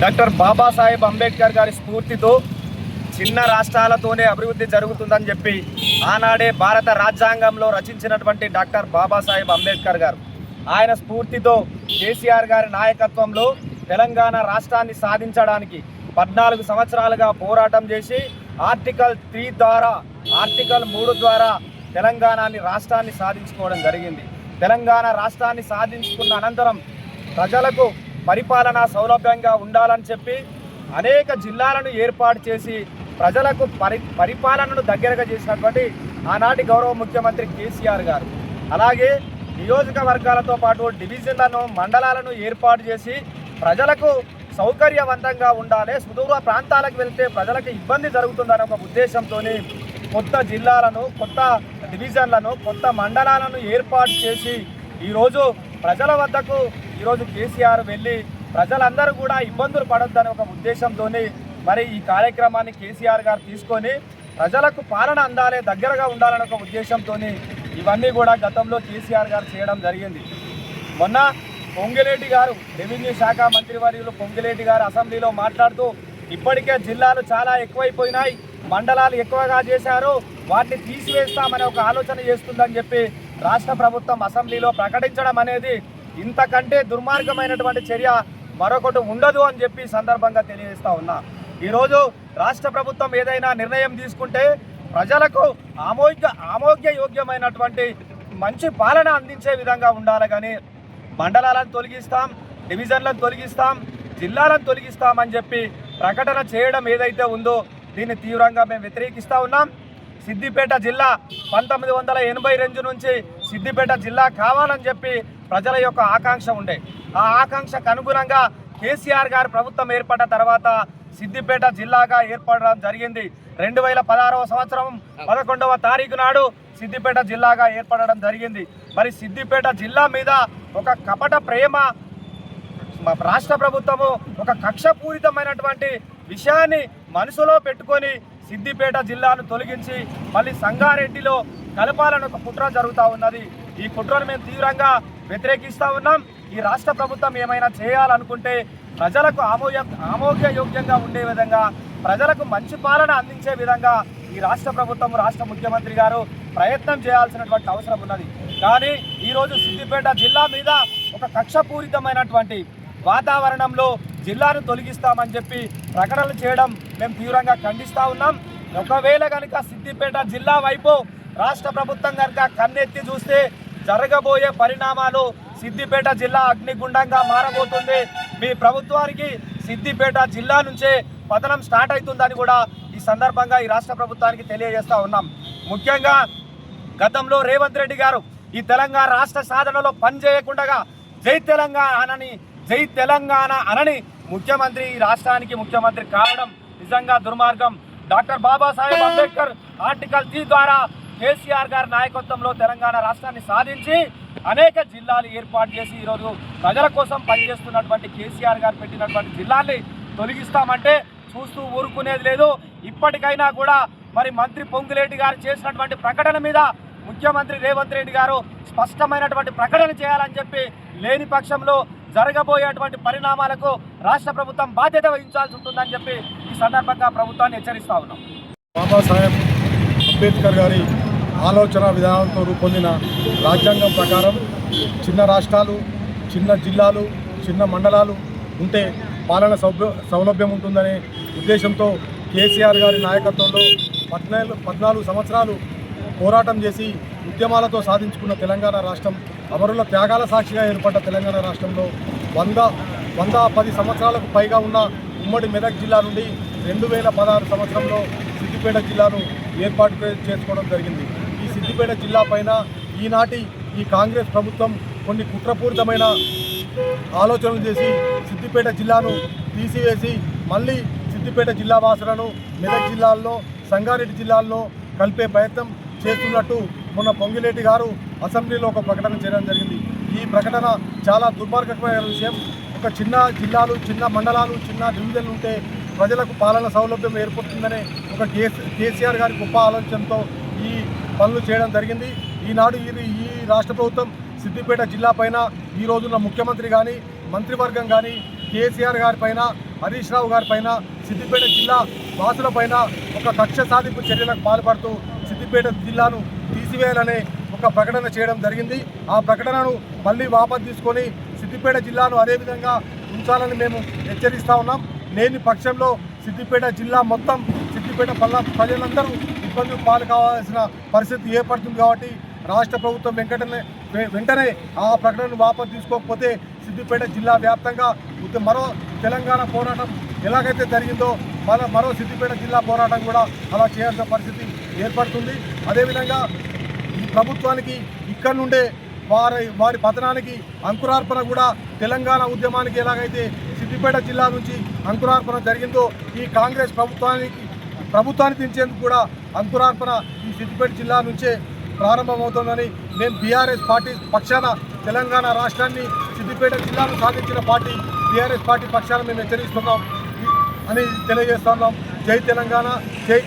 Doctor Babasaheb Ambedkar గారి స్ఫూర్తితో చిన్న రాష్ట్రాలతోనే అభివృద్ధి జరుగుతుందని చెప్పి ఆనాడే భారత రాజ్యాంగంలో రచించినటువంటి డాక్టర్ బాబాసాహెబ్ అంబేద్కర్ గారు. ఆయన స్ఫూర్తితో కేసీఆర్ గారి నాయకత్వంలో తెలంగాణ రాష్ట్రాన్ని సాధించడానికి పద్నాలుగు సంవత్సరాలుగా పోరాటం చేసి ఆర్టికల్ త్రీ ద్వారా ఆర్టికల్ మూడు ద్వారా తెలంగాణని రాష్ట్రాన్ని సాధించుకోవడం జరిగింది. తెలంగాణ రాష్ట్రాన్ని సాధించుకున్న అనంతరం ప్రజలకు పరిపాలన సౌలభ్యంగా ఉండాలని చెప్పి అనేక జిల్లాలను ఏర్పాటు చేసి ప్రజలకు పరి పరిపాలనను దగ్గరగా చేసినటువంటి ఆనాటి గౌరవ ముఖ్యమంత్రి కేసీఆర్ గారు. అలాగే నియోజకవర్గాలతో పాటు డివిజన్లను మండలాలను ఏర్పాటు చేసి ప్రజలకు సౌకర్యవంతంగా ఉండాలి సుదూర ప్రాంతాలకు వెళ్తే ప్రజలకు ఇబ్బంది జరుగుతుందనే ఒక ఉద్దేశంతో కొత్త జిల్లాలను కొత్త డివిజన్లను కొత్త మండలాలను ఏర్పాటు చేసి ఈరోజు ప్రజల వద్దకు ఈరోజు కేసీఆర్ వెళ్ళి ప్రజలందరూ కూడా ఇబ్బందులు పడొద్దని ఒక ఉద్దేశంతోనే మరి ఈ కార్యక్రమాన్ని కేసీఆర్ గారు తీసుకొని ప్రజలకు పాలన అందాలే దగ్గరగా ఉండాలని ఒక ఉద్దేశంతో ఇవన్నీ కూడా గతంలో కేసీఆర్ గారు చేయడం జరిగింది. మొన్న పొంగిలేటి గారు రెవెన్యూ శాఖ మంత్రివర్యులు పొంగిలేటి గారు అసెంబ్లీలో మాట్లాడుతూ ఇప్పటికే జిల్లాలు చాలా ఎక్కువైపోయినాయి. మండలాలు ఎక్కువగా చేశారు. వాటిని తీసివేస్తామనే ఒక ఆలోచన చేస్తుందని చెప్పి రాష్ట్ర ప్రభుత్వం అసెంబ్లీలో ప్రకటించడం అనేది ఇంతకంటే దుర్మార్గమైనటువంటి చర్య మరొకటి ఉండదు అని చెప్పి సందర్భంగా తెలియజేస్తా ఉన్నా. ఈరోజు రాష్ట్ర ప్రభుత్వం ఏదైనా నిర్ణయం తీసుకుంటే ప్రజలకు ఆమోగ్య ఆమోగ్య యోగ్యమైనటువంటి మంచి పాలన అందించే విధంగా ఉండాలి కానీ మండలాలను తొలగిస్తాం డివిజన్లను తొలగిస్తాం జిల్లాలను తొలగిస్తామని చెప్పి ప్రకటన చేయడం ఏదైతే ఉందో దీన్ని తీవ్రంగా మేము వ్యతిరేకిస్తూ ఉన్నాం. సిద్దిపేట జిల్లా పంతొమ్మిది వందల ఎనభై రెండు నుంచి సిద్దిపేట జిల్లా కావాలని చెప్పి ప్రజల యొక్క ఆకాంక్ష ఉండే. ఆ ఆకాంక్షకు అనుగుణంగా కేసీఆర్ గారి ప్రభుత్వం ఏర్పడ్డ తర్వాత సిద్దిపేట జిల్లాగా ఏర్పడడం జరిగింది. రెండు వేల పదహారవ సంవత్సరం పదకొండవ తారీఖు నాడు సిద్దిపేట జిల్లాగా ఏర్పడడం జరిగింది. మరి సిద్దిపేట జిల్లా మీద ఒక కపట ప్రేమ రాష్ట్ర ప్రభుత్వము ఒక కక్షపూరితమైనటువంటి విషయాన్ని మనసులో పెట్టుకొని సిద్దిపేట జిల్లాను తొలగించి మళ్ళీ సంగారెడ్డిలో కలపాలని ఒక కుట్ర జరుగుతూ ఉన్నది. ఈ కుట్రను మేము తీవ్రంగా వ్యతిరేకిస్తూ ఉన్నాం. ఈ రాష్ట్ర ప్రభుత్వం ఏమైనా చేయాలనుకుంటే ప్రజలకు ఆమోయ ఆమోగ్యయోగ్యంగా ఉండే విధంగా ప్రజలకు మంచి పాలన అందించే విధంగా ఈ రాష్ట్ర ప్రభుత్వం రాష్ట్ర ముఖ్యమంత్రి గారు ప్రయత్నం చేయాల్సినటువంటి అవసరం ఉన్నది. కానీ ఈరోజు సిద్దిపేట జిల్లా మీద ఒక కక్షపూరితమైనటువంటి వాతావరణంలో జిల్లాను తొలగిస్తామని చెప్పి ప్రకటనలు చేయడం మేము తీవ్రంగా ఖండిస్తూ ఉన్నాం. ఒకవేళ కనుక సిద్దిపేట జిల్లా వైపు రాష్ట్ర ప్రభుత్వం కనుక కన్నెత్తి చూస్తే జరగబోయే పరిణామాలు సిద్దిపేట జిల్లా అగ్నిగుండంగా మారబోతుంది. మీ ప్రభుత్వానికి సిద్దిపేట జిల్లా నుంచే పతనం స్టార్ట్ అవుతుందని కూడా ఈ సందర్భంగా ఈ రాష్ట్ర ప్రభుత్వానికి తెలియజేస్తూ ఉన్నాం. ముఖ్యంగా గతంలో రేవంత్ రెడ్డి గారు ఈ తెలంగాణ రాష్ట్ర సాధనలో పనిచేయకుండా జై తెలంగాణ అనని జై తెలంగాణ అనని ముఖ్యమంత్రి ఈ రాష్ట్రానికి ముఖ్యమంత్రి కావడం నిజంగా దుర్మార్గం. Doctor Babasaheb Ambedkar article three ద్వారా కేసీఆర్ గారి నాయకత్వంలో తెలంగాణ రాష్ట్రాన్ని సాధించి అనేక జిల్లాలు ఏర్పాటు చేసి ఈరోజు ప్రజల కోసం పనిచేస్తున్నటువంటి కేసీఆర్ గారు పెట్టినటువంటి జిల్లాల్ని తొలగిస్తామంటే చూస్తూ ఊరుకునేది లేదు. ఇప్పటికైనా కూడా మరి మంత్రి పొంగులేటి గారు చేసినటువంటి ప్రకటన మీద ముఖ్యమంత్రి రేవంత్ రెడ్డి గారు స్పష్టమైనటువంటి ప్రకటన చేయాలని చెప్పి లేని పక్షంలో జరగబోయేటువంటి పరిణామాలకు రాష్ట్ర ప్రభుత్వం బాధ్యత వహించాల్సి ఉంటుందని చెప్పి ఈ సందర్భంగా ప్రభుత్వాన్ని హెచ్చరిస్తా ఉన్నాం. బాబాసాహెబ్ అంబేద్కర్ గారి ఆలోచన విధానంతో రూపొందిన రాజ్యాంగం ప్రకారం చిన్న రాష్ట్రాలు చిన్న జిల్లాలు చిన్న మండలాలు ఉంటే పాలన సౌభ్య సౌలభ్యం ఉంటుందనే ఉద్దేశంతో కేసీఆర్ గారి నాయకత్వంలో పద్నాలుగు పద్నాలుగు సంవత్సరాలు పోరాటం చేసి ఉద్యమాలతో సాధించుకున్న తెలంగాణ రాష్ట్రం అమరుల త్యాగాల సాక్షిగా ఏర్పడ్డ తెలంగాణ రాష్ట్రంలో వంద వంద పది సంవత్సరాలకు పైగా ఉన్న ఉమ్మడి మెదక్ జిల్లా నుండి రెండు వేల పదహారు సంవత్సరంలో సిద్దిపేట జిల్లాను ఏర్పాటు చేసుకోవడం జరిగింది. ఈ సిద్దిపేట జిల్లా పైన ఈనాటి ఈ కాంగ్రెస్ ప్రభుత్వం కొన్ని కుట్రపూరితమైన ఆలోచనలు చేసి సిద్దిపేట జిల్లాను తీసివేసి మళ్ళీ సిద్దిపేట జిల్లా వాసులను మెదక్ జిల్లాల్లో సంగారెడ్డి జిల్లాల్లో కలిపే ప్రయత్నం చేస్తున్నట్టు మొన్న పొంగిలేటి గారు అసెంబ్లీలో ఒక ప్రకటన చేయడం జరిగింది. ఈ ప్రకటన చాలా దుర్మార్గకమైన విషయం. ఒక చిన్న జిల్లాలు చిన్న మండలాలు చిన్న డివిజన్లు ఉంటే ప్రజలకు పాలన సౌలభ్యం ఏర్పడుతుందనే ఒక కేసీఆర్ గారి గొప్ప ఆలోచనతో ఈ పనులు చేయడం జరిగింది. ఈనాడు ఇది ఈ రాష్ట్ర ప్రభుత్వం సిద్దిపేట జిల్లా పైన ఈ రోజున ముఖ్యమంత్రి కానీ మంత్రివర్గం కానీ కేసీఆర్ గారి పైన హరీష్ రావు గారి పైన సిద్దిపేట జిల్లా వాసుల పైన ఒక కక్ష సాధింపు చర్యలకు పాల్పడుతూ సిద్దిపేట జిల్లాను తీసివేయాలనే ఒక ప్రకటన చేయడం జరిగింది. ఆ ప్రకటనను మళ్ళీ వాపసు తీసుకొని సిద్దిపేట జిల్లాను అదేవిధంగా ఉంచాలని మేము హెచ్చరిస్తా ఉన్నాం. లేని పక్షంలో సిద్దిపేట జిల్లా మొత్తం సిద్దిపేట పల్ల ప్రజలందరూ ఇబ్బందులు పాలు కావాల్సిన పరిస్థితి ఏర్పడుతుంది కాబట్టి రాష్ట్ర ప్రభుత్వం వెంకటనే వెంటనే ఆ ప్రకటనను వాపసు తీసుకోకపోతే సిద్దిపేట జిల్లా వ్యాప్తంగా మరో తెలంగాణ పోరాటం ఎలాగైతే జరిగిందో మన మరో సిద్దిపేట జిల్లా పోరాటం కూడా అలా చేయాల్సిన పరిస్థితి ఏర్పడుతుంది. అదేవిధంగా ప్రభుత్వానికి ఇక్కడ నుండే వారి వారి పతనానికి అంకురార్పణ కూడా తెలంగాణ ఉద్యమానికి ఎలాగైతే సిద్దిపేట జిల్లా నుంచి అంకురార్పణ జరిగిందో ఈ కాంగ్రెస్ ప్రభుత్వానికి ప్రభుత్వాన్ని దించేందుకు కూడా అంకురార్పణ ఈ సిద్దిపేట జిల్లా నుంచే ప్రారంభమవుతుందని మేము బీఆర్ఎస్ పార్టీ పక్షాన తెలంగాణ రాష్ట్రాన్ని సిద్దిపేట జిల్లాను సాధించిన పార్టీ బీఆర్ఎస్ పార్టీ పక్షాన మేము హెచ్చరిస్తున్నాం. అని తెలియజేస్తున్నాం జై తెలంగాణ జై